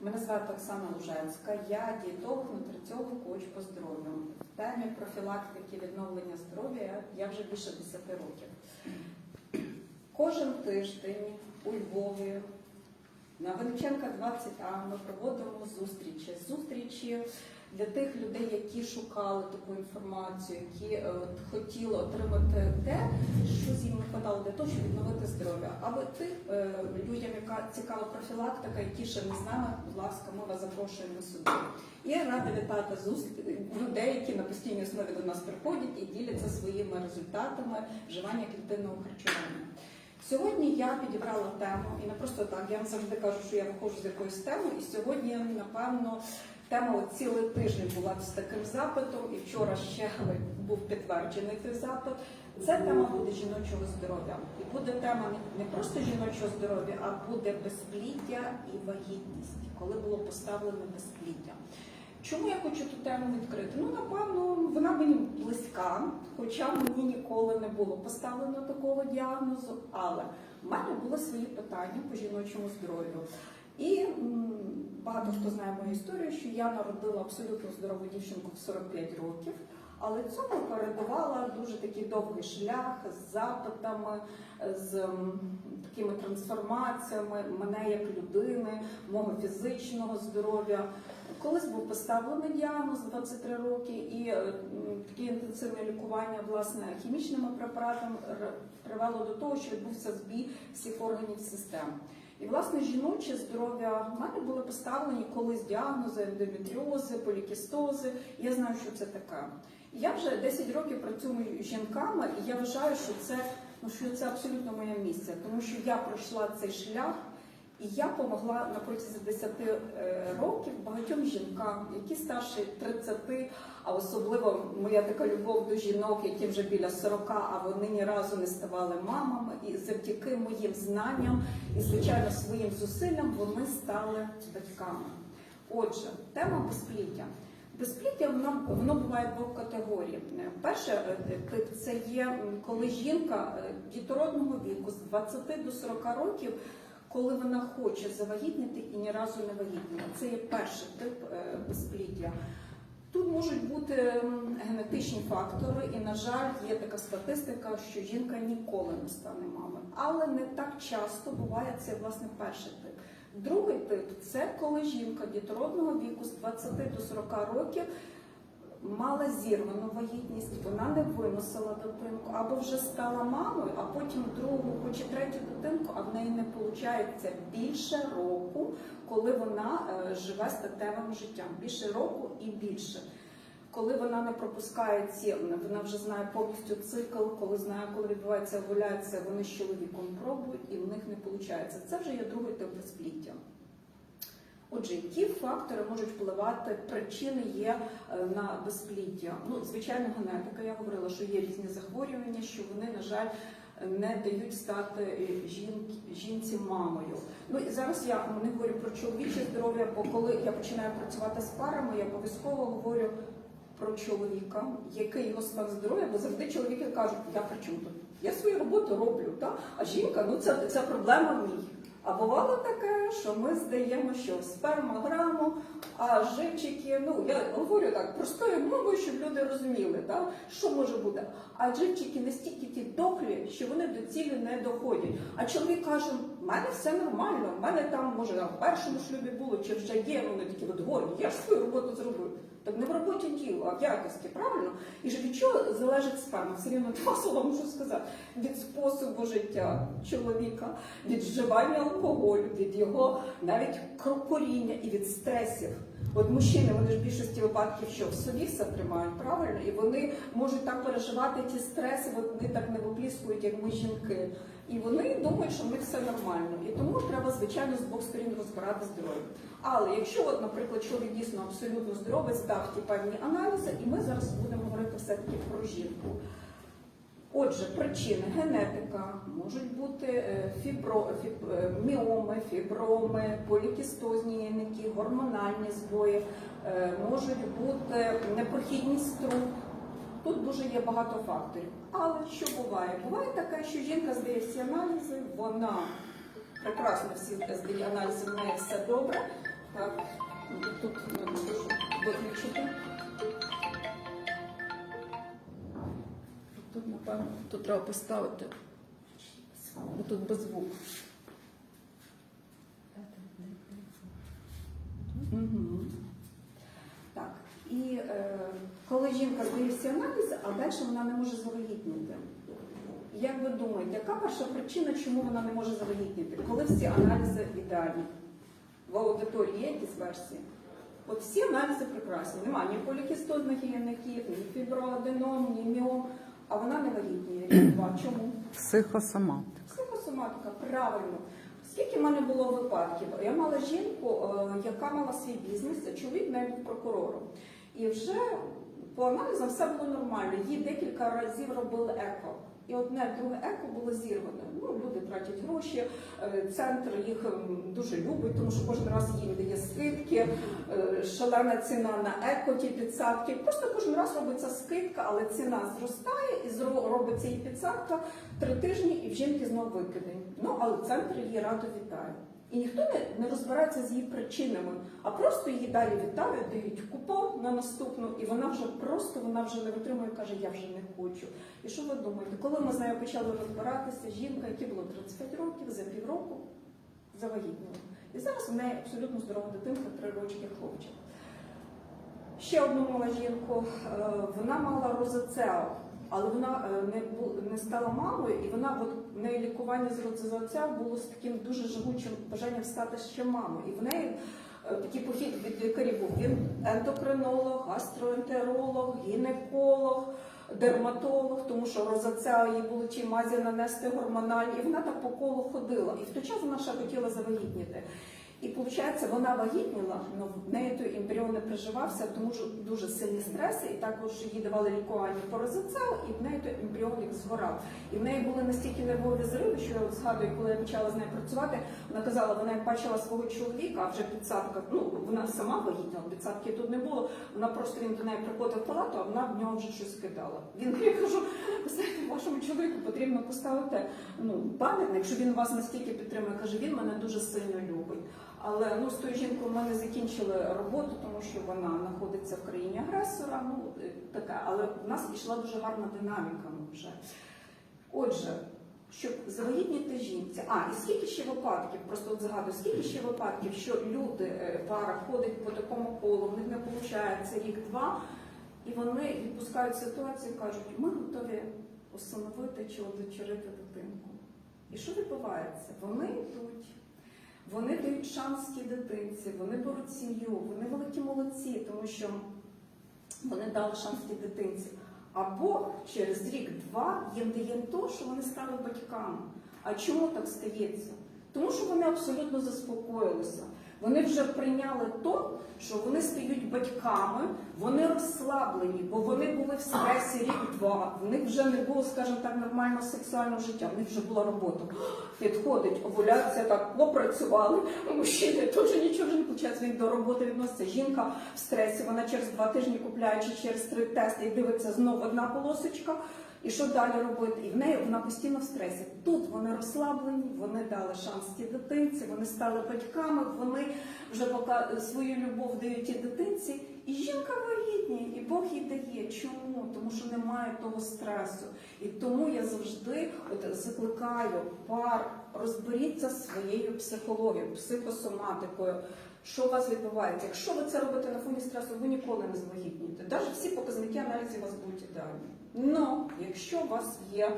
Мене звати Оксана Луженська, я дієтолог, нутриціолог, коуч по здоров'ю. В темі профілактики відновлення здоров'я я вже більше 10 років. Кожен тиждень у Львові на Величенка 20А ми проводимо зустрічі. Зустрічі для тих людей, які шукали таку інформацію, які е, от, хотіли отримати те, що з їм хватало для того, щоб відновити здоров'я. Або тих е, людям, яка цікава профілактика, які ще не з нами, будь ласка, ми вас запрошуємо сюди. І рада вітати зустрі- людей, які на постійній основі до нас приходять і діляться своїми результатами вживання клітинного харчування. Сьогодні я підібрала тему, і не просто так, я вам завжди кажу, що я виходжу з якоюсь темою, і сьогодні, напевно, тема цілий тиждень була з таким запитом, і вчора ще був підтверджений цей запит. Це тема буде жіночого здоров'я. І буде тема не- просто жіночого здоров'я, а буде безпліддя і вагітність, коли було поставлено безпліддя. Чому я хочу ту тему відкрити? Ну, напевно, вона мені близька, хоча мені ніколи не було поставлено такого діагнозу, але в мене були свої питання по жіночому здоров'ю. І багато хто знає мою історію, що я народила абсолютно здорову дівчинку в 45 років, але цьому передувала дуже такий довгий шлях з запитами, з такими трансформаціями мене як людини, мого фізичного здоров'я. Колись був поставлений діагноз 23 роки, і е, таке інтенсивне лікування власне хімічними препаратами привело до того, що відбувся збій всіх органів систем. І власне жіноче здоров'я в мене були поставлені колись діагнози ендометріози, полікістози. Я знаю, що це таке. Я вже 10 років працюю з жінками, і я вважаю, що це ну що це абсолютно моє місце, тому що я пройшла цей шлях. І я допомогла на протязі 10 е, років багатьом жінкам, які старші 30, а особливо моя така любов до жінок, які вже біля 40, а вони ні разу не ставали мамами. І завдяки моїм знанням і, звичайно, своїм зусиллям вони стали батьками. Отже, тема безпліддя. Безпліддя воно, воно буває двох категорій. Е, Перше е, тип це є коли жінка е, дітородного віку з 20 до 40 років коли вона хоче завагітніти і ні разу не вагітніла. Це є перший тип е, безпліддя. Тут можуть бути генетичні фактори, і, на жаль, є така статистика, що жінка ніколи не стане мамою. Але не так часто буває це власне перший тип. Другий тип це коли жінка дітородного віку з 20 до 40 років мала зірвану вагітність, вона не виносила дитинку, або вже стала мамою, а потім другу, хоч і третю дитинку, а в неї не виходить більше року, коли вона е, живе статевим життям. Більше року і більше. Коли вона не пропускає ці, вона вже знає повністю цикл, коли знає, коли відбувається овуляція, вони з чоловіком пробують і в них не виходить. Це вже є другий тип безпліддя. Отже, які фактори можуть впливати, причини є е, на безпліддя? Ну, звичайно, генетика. Я говорила, що є різні захворювання, що вони, на жаль, не дають стати е, жінці мамою. Ну і зараз я не говорю про чоловіче здоров'я, бо коли я починаю працювати з парами, я обов'язково говорю про чоловіка, який його стан здоров'я, бо завжди чоловіки кажуть, я при чому тут? Я свою роботу роблю, та? а жінка, ну це, це проблема мій. А бувало таке, що ми здаємо, що спермограму, а живчики, ну я говорю так, простою мовою, щоб люди розуміли, так, що може бути. А живчики настільки ті дохлі, що вони до цілі не доходять. А чоловік каже, в мене все нормально, в мене там, може, на першому шлюбі було, чи вже є, вони такі от горі, я ж свою роботу зробив. Так не в роботі діло, а в якості, правильно? І ж від чого залежить сперма? Все рівно два слова можу сказати. Від способу життя чоловіка, від вживання алкоголю, від його навіть куріння і від стресів. От мужчини, вони ж в більшості випадків, що в собі все тримають правильно, і вони можуть так переживати ті стреси, вони так не випліскують, як ми жінки. І вони думають, що в них все нормально. І тому треба, звичайно, з двох сторін розбирати здоров'я. Але якщо, от, наприклад, чоловік дійсно абсолютно здоровий, здав ті певні аналізи, і ми зараз будемо говорити все-таки про жінку. Отже, причини генетика можуть бути е, фібро, фіб, е, міоми, фіброми, полікістозні яйники, гормональні збої, е, можуть бути непрохідність струн. Тут дуже є багато факторів. Але що буває? Буває таке, що жінка здає всі аналізи, вона прекрасно всі здає аналізи, в неї все добре. Так, тут виключити. Тут, напевно, тут треба поставити. Бо тут без звуку. Мгм. Так. І е, коли жінка здає всі аналізи, а далі вона не може завагітніти. Як ви думаєте, яка перша причина, чому вона не може завагітніти? Коли всі аналізи ідеальні? В аудиторії є якісь версії? От всі аналізи прекрасні. Немає ні полікістозних гінеків, ні фіброаденом, ні міом, а вона не вагітніє. Чому? Психосоматика. Психосоматика, правильно. Скільки в мене було випадків? Я мала жінку, е, яка мала свій бізнес, а чоловік навіть прокурором. І вже по аналізам все було нормально. Їй декілька разів робили еко. І одне друге еко було зірване. Ну, люди тратять гроші, е, центр їх ем, дуже любить, тому що кожен раз їм дає скидки, е, шалена ціна на еко, ті підсадки. Просто кожен раз робиться скидка, але ціна зростає і робиться її підсадка три тижні, і в жінки знову викидень. Ну, але центр її радо вітає. І ніхто не, розбирається з її причинами, а просто її далі вітають, дають купон на наступну, і вона вже просто вона вже не витримує, каже, я вже не хочу. І що ви думаєте? Коли ми з нею почали розбиратися, жінка, якій було 35 років, за півроку завагітніла. І зараз в неї абсолютно здорова дитинка, три рочки хлопчик. Ще одну мала жінку, е, вона мала розоцео, але вона е, не, не стала мамою, і вона от, в неї лікування з розоцео було з таким дуже живучим бажанням стати ще мамою. І в неї е, такий похід від лікарів був. Він ендокринолог, гастроентеролог, гінеколог, дерматолог, тому що розоцео їй було ті мазі нанести гормональні, і вона так по колу ходила. І в той час вона ще хотіла завагітніти. І виходить, вона вагітніла, але в неї той ембріон не приживався, тому що дуже сильні стреси, і також їй давали лікування по розоцео, і в неї той ембріоник згорав. І в неї були настільки нервові зриви, що я згадую, коли я почала з нею працювати, вона казала, вона як бачила свого чоловіка, вже підсадка, ну вона сама вагітна, підсадки тут не було. Вона просто він до неї приходив в палату, а вона в нього вже щось кидала. Він я кажу, знаєте, вашому чоловіку потрібно поставити ну, пам'ятник, що він вас настільки підтримує. Каже, він мене дуже сильно любить. Але ну з тою жінкою ми не закінчили роботу, тому що вона знаходиться в країні агресора. Ну е, таке, але в нас пішла дуже гарна динаміка ну, вже. Отже, щоб завагітніти жінці, а і скільки ще випадків, просто от згадую, скільки ще випадків, що люди, е, пара ходить по такому колу, в них не виходить рік-два, і вони відпускають ситуацію і кажуть, ми готові усиновити чи удочерити дитинку. І що відбувається? Вони йдуть. Вони дають шанс тій дитинці, вони беруть сім'ю, вони великі молодці, тому що вони дали шанс тій дитинці. Або через рік-два їм дає то, що вони стали батьками. А чому так стається? Тому що вони абсолютно заспокоїлися. Вони вже прийняли то, що вони стають батьками, вони розслаблені, бо вони були в стресі рік-два. В них вже не було, скажімо так, нормального сексуального життя. В них вже була робота. Підходить овуляція, так попрацювали. Мужчини теж нічого вже не виходить. Він до роботи відноситься. Жінка в стресі. Вона через два тижні купляє чи через три тести і дивиться знову одна полосочка. І що далі робити? І в неї вона постійно в стресі. Тут вони розслаблені, вони дали шанс тій дитинці, вони стали батьками, вони вже пока свою любов дають тій дитинці. І жінка вагітніє, і Бог їй дає. Чому? Тому що немає того стресу. І тому я завжди от закликаю пар, розберіться своєю психологією, психосоматикою. Що у вас відбувається? Якщо ви це робите на фоні стресу, ви ніколи не завагітнієте. Навіть всі показники аналізів у вас будуть ідеальні. Но якщо у вас є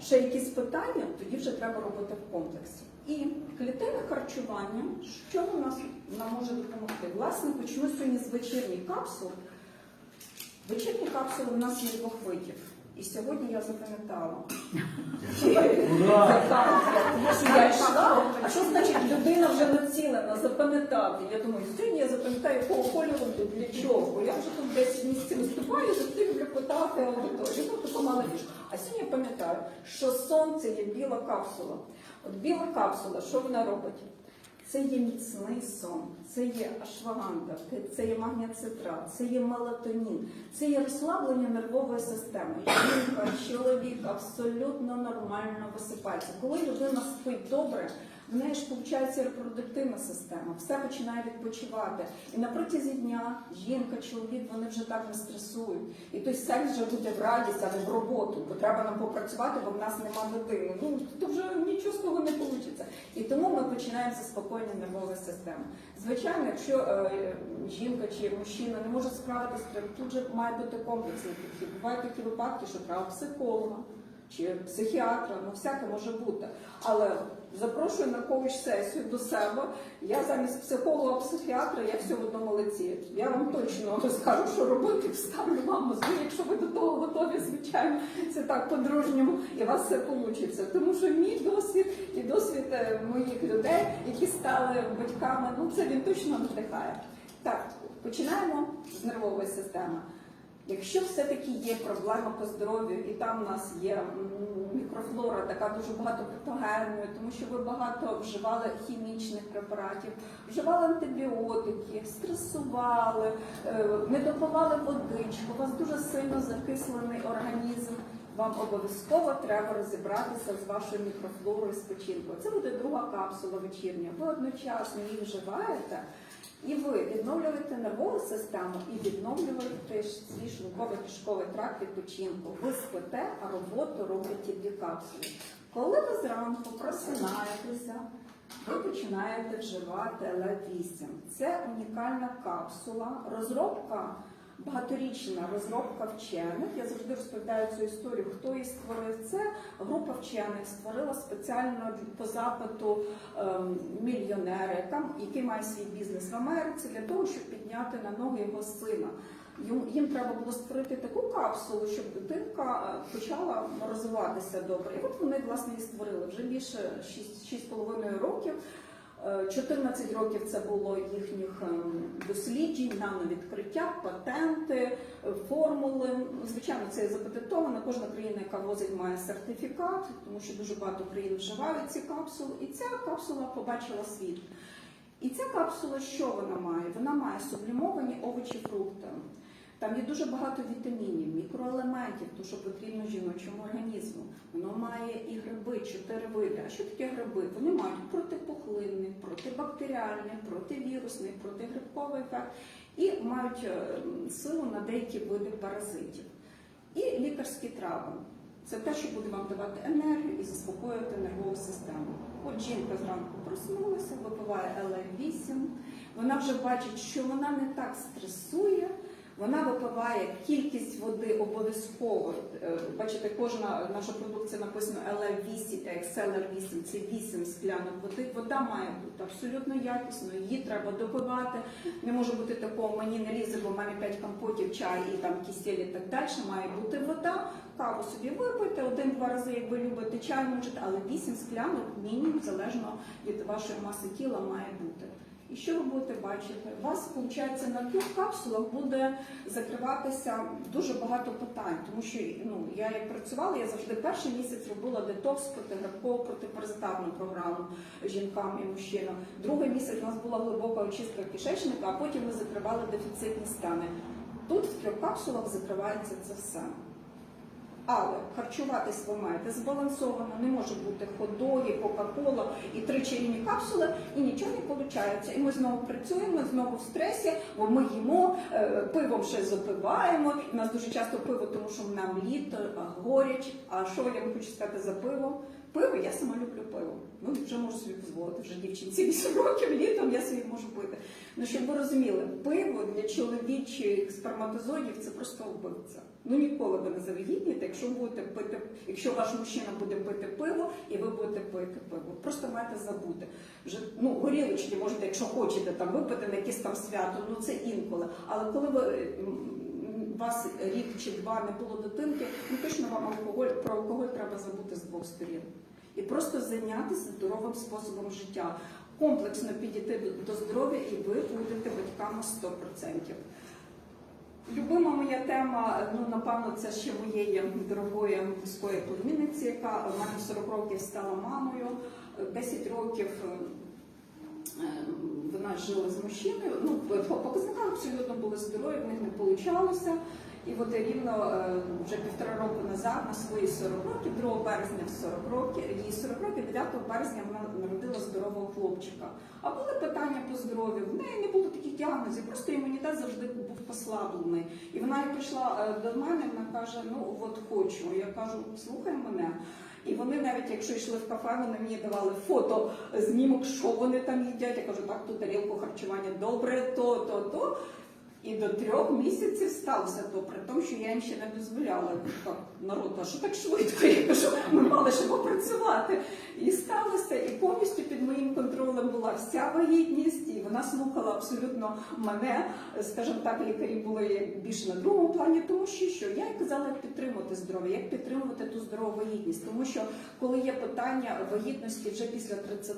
ще якісь питання, тоді вже треба робити в комплексі. І клітинне харчування, що у нас нам може допомогти? Власне, почну сьогодні з вечірніх капсул. Вечірні капсули у нас є двох видів. І сьогодні я запам'ятала. Що я йшла, а що значить людина вже націлена запам'ятати? Я думаю, сьогодні я запам'ятаю, якого кольору тут для чого. Бо я вже тут десь місці виступаю, завжди люблю питати аудиторію. Ну, то пам'ятаю, що сонце є біла капсула. От біла капсула, що вона робить? Це є міцний сон, це є ашваганда, це є магніцитрат, це є мелатонін, це є розслаблення нервової системи. Жінка, чоловік абсолютно нормально висипається. Коли людина спить добре, в неї ж виходить репродуктивна система, все починає відпочивати. І на протязі дня жінка, чоловік, вони вже так не стресують. І той секс вже буде в радість, а не в роботу, бо треба нам попрацювати, бо в нас нема дитини. Ну то вже нічого з того не вийде. І тому ми починаємо заспокоєння нервової системи. Звичайно, якщо е, жінка чи мужчина не може справитися, тут же має бути комплексний підхід. Бувають такі випадки, що треба психолога чи психіатра, ну всяке може бути. Але запрошую на коуч сесію до себе. Я замість психолога, психіатра, я все в одному лиці. Я вам точно розкажу, що робити, вставлю вам мозги, якщо ви до того готові, звичайно, це так по-дружньому, і у вас все вийде. Тому що мій досвід і досвід е, моїх людей, які стали батьками, ну це він точно надихає. Так, починаємо з нервової системи. Якщо все-таки є проблема по здоров'ю, і там у нас є мікрофлора, така дуже багато патогенної, тому що ви багато вживали хімічних препаратів, вживали антибіотики, стресували, е, не допивали водичку, у вас дуже сильно закислений організм. Вам обов'язково треба розібратися з вашою мікрофлорою печінкою. Це буде друга капсула вечірня. Ви одночасно її вживаєте. І ви відновлюєте нервову систему і відновлюєте свій шлунково-кишковий тракт відпочинку. Ви спите, а роботу робите дві капсули. Коли ви зранку просинаєтеся, ви починаєте вживати ЛЕ-8. Це унікальна капсула, розробка. Багаторічна розробка вчених. Я завжди розповідаю цю історію. Хто її створив? Це група вчених створила спеціально по запиту ем, мільйонера, який має свій бізнес в Америці, для того, щоб підняти на ноги його сина. Їм треба було створити таку капсулу, щоб дитинка е, почала розвиватися добре. І от вони власне і створили вже більше 6,5 років. Е, 14 років це було їхніх ем, досліджень, нановідкриття, патенти, е, формули. Ну, Звичайно, це запатентовано. Кожна країна, яка возить, має сертифікат, тому що дуже багато країн вживають ці капсули. І ця капсула побачила світ. І ця капсула, що вона має? Вона має сублімовані овочі, фрукти. Там є дуже багато вітамінів, мікроелементів, то що потрібно жіночому організму. Воно має і гриби, чотири види. А що таке гриби? Вони мають протипухлинний, протибактеріальний, противірусний, протигрибковий ефект і мають е, силу на деякі види паразитів. І лікарські трави. Це те, що буде вам давати енергію і заспокоювати нервову систему. От жінка зранку проснулася, випиває ЛФ8, вона вже бачить, що вона не так стресує, вона випиває кількість води обов'язково. Е, Бачите, кожна наша продукція написано LF8, як XLR8, це 8 склянок води. Вода має бути абсолютно якісно, її треба допивати. Не може бути такого, мені не лізе, бо в мене 5 компотів, чай і там кисель і так далі. Має бути вода. Каву собі випийте один-два рази, як любите чай можете, але 8 склянок мінімум залежно від вашої маси тіла має бути. І що ви будете бачити? У вас, виходить, на трьох капсулах буде закриватися дуже багато питань, тому що ну, я як працювала, я завжди перший місяць робила детокс протигрибкову протипаразитарну програму жінкам і мужчинам. Другий місяць у нас була глибока очистка кишечника, а потім ми закривали дефіцитні стани. Тут в трьох капсулах закривається це все. Але харчуватись ви маєте збалансовано, не може бути ходоги, кока-кола і три чарівні капсули, і нічого не виходить. І ми знову працюємо, знову в стресі, бо ми їмо, е, пивом ще запиваємо. У нас дуже часто пиво, тому що нам літо, горяч. А що я вам хочу сказати за пиво? Пиво, я сама люблю пиво. Ну, вже можу собі дозволити, вже дівчинці 8 років літом я собі можу пити. Ну, щоб ви розуміли, пиво для чоловічих сперматозоїдів це просто вбивця. Ну ніколи ви не завагітнієте, якщо будете пити, якщо ваш мужчина буде пити пиво, і ви будете пити пиво. Просто маєте забути. Вже ну горілочки можете, якщо хочете там випити на якесь там свято, ну це інколи. Але коли ви у вас рік чи два не було дитинки, ну точно вам алкоголь про алкоголь треба забути з двох сторін. І просто зайнятися здоровим способом життя, комплексно підійти до, до здоров'я, і ви будете батьками 100%. Любима моя тема, ну напевно, це ще моєї дорогої близької племінниці, яка в мене 40 років стала мамою. 10 років вона жила з мужчиною. Ну, по показникам абсолютно були здорові, в них не вийшло. І от рівно е, вже півтора року назад, на свої 40 років, 2 березня в 40 років, їй 40 років, 9 березня вона народила здорового хлопчика. А були питання по здоров'ю. В неї не було таких діагнозів, просто імунітет завжди був послаблений. І вона прийшла е, до мене, вона каже: Ну от хочу. Я кажу, слухай мене. І вони навіть, якщо йшли в кафе, вони мені давали фото, знімок, що вони там їдять. Я кажу, так, тут тарілку харчування добре, то, то, то. І до трьох місяців стався то, при тому, що я їм ще не дозволяла. Так, народ, а що так швидко? Я кажу, ми мали ще попрацювати. І сталося, і повністю під моїм контролем була вся вагітність, і вона слухала абсолютно мене. Скажімо так, лікарі були більше на другому плані, тому що що я їй казала, як підтримувати здоров'я, як підтримувати ту здорову вагітність. Тому що коли є питання вагітності вже після 30,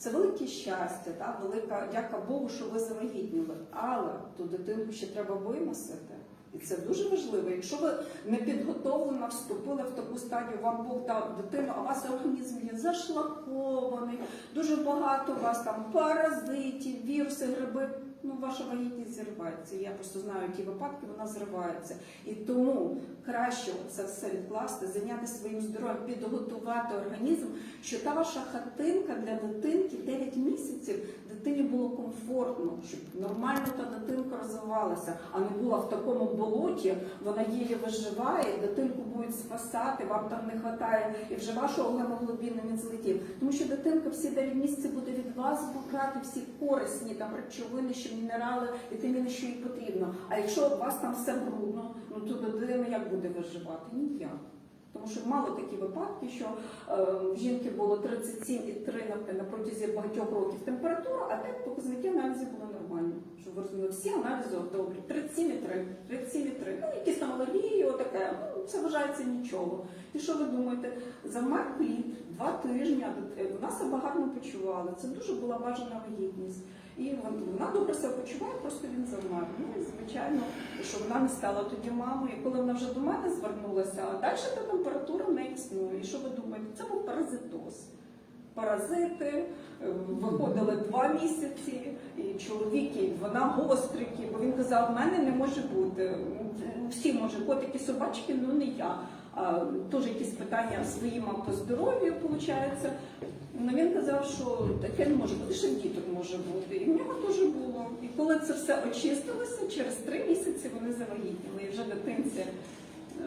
це велике щастя, та велика дяка Богу, що ви завагітніли. Але ту дитинку ще треба виносити. І це дуже важливо. Якщо ви не підготовлено вступили в таку стадію, вам Бог дав дитину, а у вас організм є зашлакований, дуже багато у вас там паразитів, віруси, гриби. Ну, ваша вагітність зривається. Я просто знаю які випадки, вона зривається. І тому краще це все відкласти, зайняти своїм здоров'ям, підготувати організм, що та ваша хатинка для дитинки 9 місяців дитині було комфортно, щоб нормально та дитинка розвивалася, а не була в такому болоті, вона її виживає, дитинку будуть спасати, вам там не вистачає, і вже вашого гемоглобіну він злетів. Тому що дитинка всі 9 місяців буде від вас брати всі корисні там речовини, що мінерали, вітаміни, що їй потрібно. А якщо у вас там все брудно, ну то дитина як буде виживати? Ніяк. Тому що мало такі випадки, що е, жінки було 37,3 на, на протязі багатьох років температура, а так показники аналізів були нормальні. Щоб ви розуміли, всі аналізи добрі. 37,3, 37,3. Ну, якісь там алергії, отаке. Ну, це вважається нічого. І що ви думаєте? Завмер плід, два тижні, вона себе гарно почувала. Це дуже була бажана вагітність. І вона добре себе почуває, просто він завмер. Ну і звичайно, що вона не стала тоді мамою. І коли вона вже до мене звернулася, а далі та температура не існує. І що ви думаєте? Це був паразитоз. Паразити е, виходили два місяці, і чоловік, і вона гострики, бо він казав, в мене не може бути. Всі може, котики, собачки, ну не я. А, Теж якісь питання своїм по здоров'ю, виходить. Ну, він казав, що таке не може бути, ще діток може бути. І в нього теж було. І коли це все очистилося, через три місяці вони завагітніли. І вже дитинці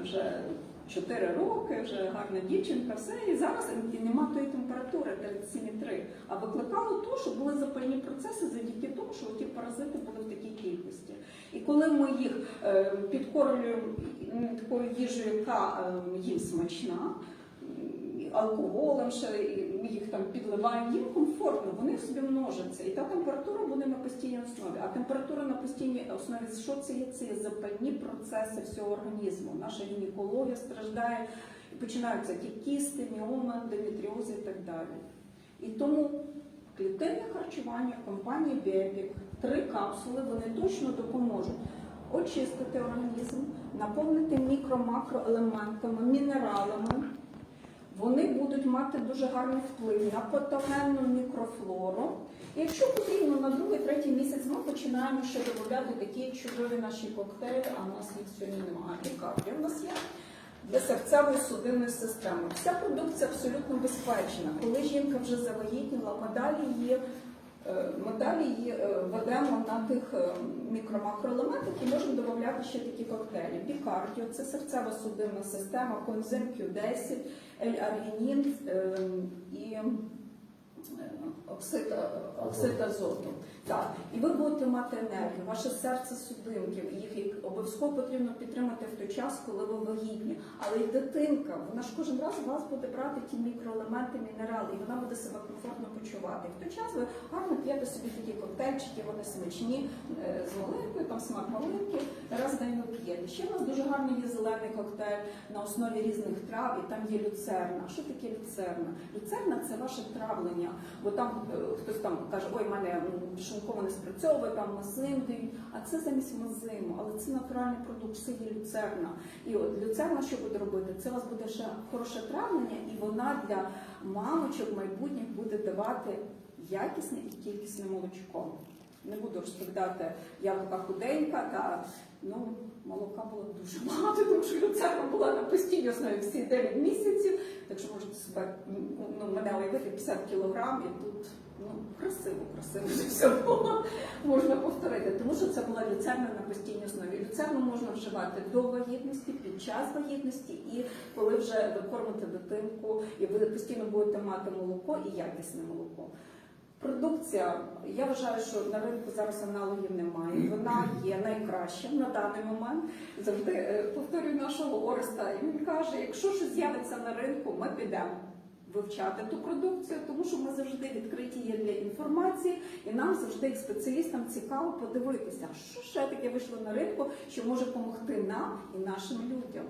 вже 4 роки, вже гарна дівчинка, все. І зараз нема тої температури 37,3. А викликало то, що були запальні процеси завдяки тому, що ті паразити були в такій кількості. І коли ми їх е, підкормлюємо такою їжею, яка е, їм смачна, алкоголем ще і ми їх там підливаємо, їм комфортно, вони собі множаться. І та температура буде на постійній основі. А температура на постійній основі що це є? Це є запальні процеси всього організму. Наша гінекологія страждає, і починаються ті кісти, міоми, ендометріози і так далі. І тому клітинне харчування компанії Біопік, три капсули, вони точно допоможуть очистити організм, наповнити мікро-макроелементами, мінералами. Вони будуть мати дуже гарний вплив на патогенну мікрофлору. І якщо потрібно на другий, третій місяць ми починаємо ще додати такі чудові наші коктейлі, а в нас їх сьогодні немає. І каплі в нас є для серцевої судинної системи. Вся продукція абсолютно безпечна. Коли жінка вже завагітніла, подалі е, ми далі її е, ведемо на тих е, мікро-макроелементах і можемо додати ще такі коктейлі. Бікардіо це серцево-судинна система, конзим Q10, L-аргінін е, і е, оксид, оксид азоту. Так, і ви будете мати енергію, ваше серце судинки, їх обов'язково потрібно підтримати в той час, коли ви вагітні. Але і дитинка, вона ж кожен раз у вас буде брати ті мікроелементи, мінерали, і вона буде себе комфортно почувати. В той час ви гарно п'єте собі такі коктейльчики, вони смачні, е, з малинкою, там смак малинки, раз день ви п'єте. Ще у нас дуже гарний є зелений коктейль на основі різних трав, і там є люцерна. Що таке люцерна? Люцерна це ваше травлення, бо там е, хтось там каже, ой, в мене шлунково не спрацьовує, там мазим дають, а це замість мазиму, але це натуральний продукт, це є люцерна. І от люцерна що буде робити? Це у вас буде ще хороше травлення, і вона для мамочок майбутніх буде давати якісне і кількісне молочко. Не буду розповідати, я така худенька, та ну, молока було дуже багато, тому що люцерна була на постійній основі всі 9 місяців. Так що можете себе ну, мене уявити 50 кілограм і тут ну, красиво, красиво все було. Можна повторити, тому що це була люцерна на постійній основі. Люцерну можна вживати до вагітності, під час вагітності і коли вже ви кормите дитинку, і ви постійно будете мати молоко і якісне молоко. Продукція, я вважаю, що на ринку зараз аналогів немає. Вона є найкраща на даний момент. Завжди е, повторюю нашого Ореста, і він каже: якщо щось з'явиться на ринку, ми підемо вивчати ту продукцію, тому що ми завжди відкриті є для інформації, і нам завжди, як спеціалістам, цікаво подивитися, що ще таке вийшло на ринку, що може допомогти нам і нашим людям.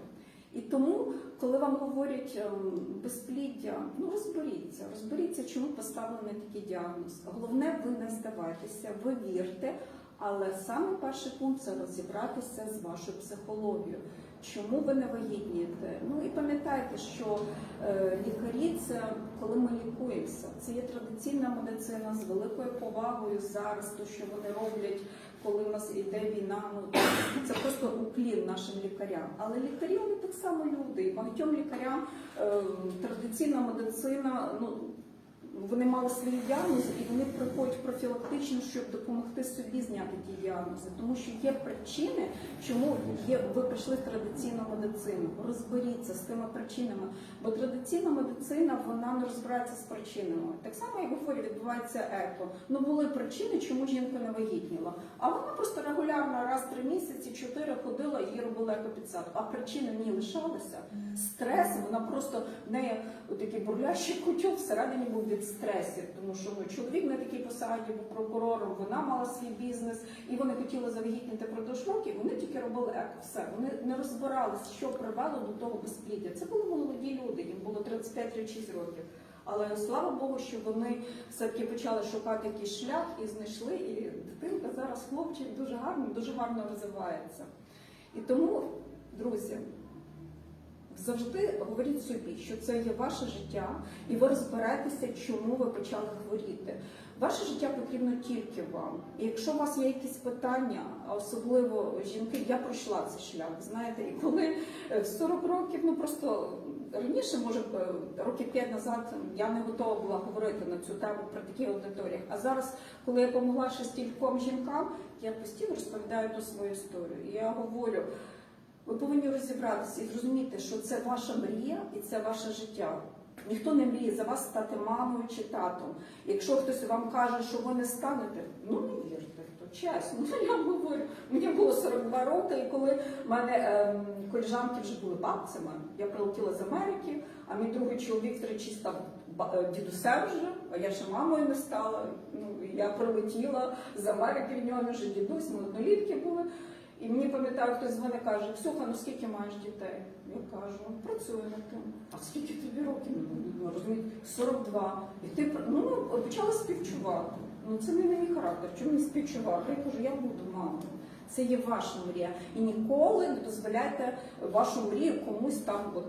І тому, коли вам говорять ем, безпліддя, ну розберіться, розберіться, чому поставлений такий діагноз. Головне, ви не здавайтеся, ви вірте, але саме перший пункт це розібратися з вашою психологією. Чому ви не вагітнієте? Ну і пам'ятайте, що е, лікарі це коли ми лікуємося. Це є традиційна медицина з великою повагою зараз, то що вони роблять, коли у нас йде війна. Ну це просто уклін нашим лікарям. Але лікарі вони так само люди. І багатьом лікарям е, традиційна медицина, ну вони мали свої діагнози, і вони приходять профілактично, щоб допомогти собі зняти ті діагнози, тому що є причини, чому є ви прийшли в традиційну медицину. Розберіться з тими причинами, бо традиційна медицина вона не розбирається з причинами. Так само, як говорю, відбувається еко. Ну були причини, чому жінка не вагітніла. А вона просто регулярно раз три місяці, чотири ходила і робила екопідсадку. А причини в ній лишалися. Стрес, вона просто в неї такий бурлящий кутюк всередині був від стресів, тому що ну, чоловік на такій посаді був прокурором, вона мала свій бізнес, і вони хотіли завагітніти продовж років. Вони тільки робили еко. Все вони не розбиралися, що привело до того безпліддя. Це були молоді люди, їм було 35-36 років. Але слава Богу, що вони все-таки почали шукати якийсь шлях і знайшли. І дитинка зараз хлопчик дуже гарно, дуже гарно розвивається. І тому, друзі, завжди говоріть собі, що це є ваше життя, і ви розберетеся, чому ви почали хворіти. Ваше життя потрібно тільки вам. І якщо у вас є якісь питання, особливо жінки, я пройшла цей шлях. Знаєте, і коли е, в 40 років, ну просто раніше, може б, років 5 назад я не готова була говорити на цю тему при таких аудиторіях. А зараз, коли я допомогла ще стільком жінкам, я постійно розповідаю ту свою історію. І я говорю. Ви повинні розібратися і зрозуміти, що це ваша мрія і це ваше життя. Ніхто не мріє за вас стати мамою чи татом. Якщо хтось вам каже, що ви не станете, ну не вірте, то чесно. Ну я говорю, мені було 42 роки, і коли в мене ем, коліжанки вже були бабцями, я прилетіла з Америки, а мій другий чоловік тричі став е, дідусем вже, а я ще мамою не стала. Ну я прилетіла з Америки, в нього вже дідусь, ми однолітки були. І мені пам'ятаю, хтось з мене каже, Ксюха, ну скільки маєш дітей? Я кажу, «Ну, працюю над тим. А скільки тобі років? Ну, розумієте, 42. І ти ну, почала співчувати. Ну це не мій характер. Чому мені співчувати? Я кажу, я буду мамою. Це є ваша мрія. І ніколи не дозволяйте вашу мрію комусь там, от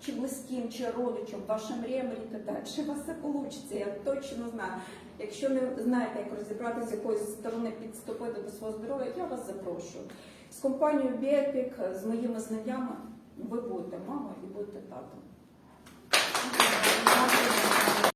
чи близьким, чи родичам. Ваша мрія мрійте далі. У вас все вийде, я точно знаю. Якщо не знаєте, як розібратися з якоїсь сторони підступити до свого здоров'я, я вас запрошую. З компанією Біепік, з моїми знаннями ви будете мамою і будете татом.